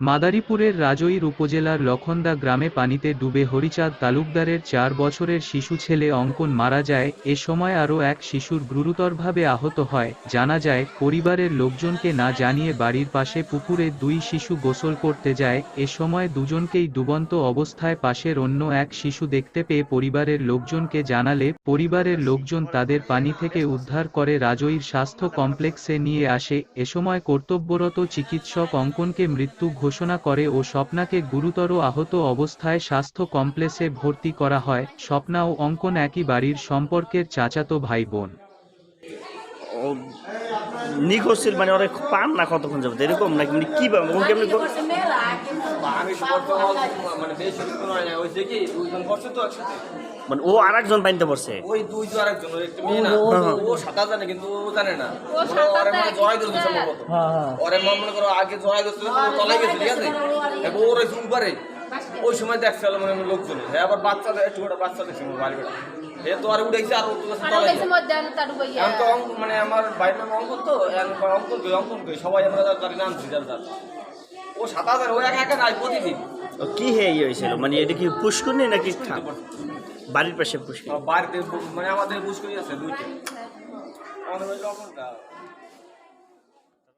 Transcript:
মাদারীপুরের রাজৈর উপজেলার লখন্দা গ্রামে পানিতে ডুবে হরিচাঁদ তালুকদারের চার বছরের শিশু ছেলে অঙ্কন মারা যায়, এ সময় আরও এক শিশুর গুরুতরভাবে আহত হয়। জানা যায়, পরিবারের লোকজনকে না জানিয়ে বাড়ির পাশে পুকুরে দুই শিশু গোসল করতে যায়, এ সময় দুজনকেই ডুবন্ত অবস্থায় পাশের অন্য এক শিশু দেখতে পেয়ে পরিবারের লোকজনকে জানালে, পরিবারের লোকজন তাদের পানি থেকে উদ্ধার করে রাজৈর স্বাস্থ্য কমপ্লেক্সে নিয়ে আসে, এ সময় কর্তব্যরত চিকিৎসক অঙ্কনকে মৃত্যু ঘোষণা করে ও স্বপ্নাকে গুরুতর আহত অবস্থায় স্বাস্থ্য কমপ্লেক্সে ভর্তি করা হয়। স্বপ্না ও অঙ্কন একই বাড়ির সম্পর্কের চাচাতো ভাই বোন। নিখোঁজ ছিল মানে ওরা পান না কতক্ষণ যাবে এরকম নাকি? মানে কি বা- ও কেমনি আমি মানে বেশি কিছু নয় না ওই যে কি দুইজন করছে তো একসাথে মানে ও আর একজন পানিতে পড়ছে। ওই দুইজন আরেকজন একটা মেয়ে না। হ্যাঁ। ও সাঁতার জানে কিন্তু ও জানে না। ওরে মানে জড়াই দিচ্ছে সম্ভবত। ওরে মা মনে করো আগে জড়াই ও তলাই গেছে ঠিক আছে? এবার ওর ওই উপরে ওই সময় দেখছিল মানে লোকজন। হ্যাঁ আবার বাচ্চা একটু করে বাচ্চা দেখছি বাড়ি বেড়া এ তো আর উঠেছে আর তো অঙ্ক মানে আমার বাইরের নাম অঙ্কন তো অঙ্কন কই অঙ্কন কই সবাই আমরা জানি নাম যার যার। ও সাঁতার ও একা একা নাই প্রতিদিন। কি হে ইয়ে হয়েছিল? মানে এটা কি পুষ্করণী নাকি খা- বাড়ির পাশে পুষ্করণী। বাড়িতে মানে আমাদের বুঝ করি আছে দুইটা। আমাদের ওই রকমটা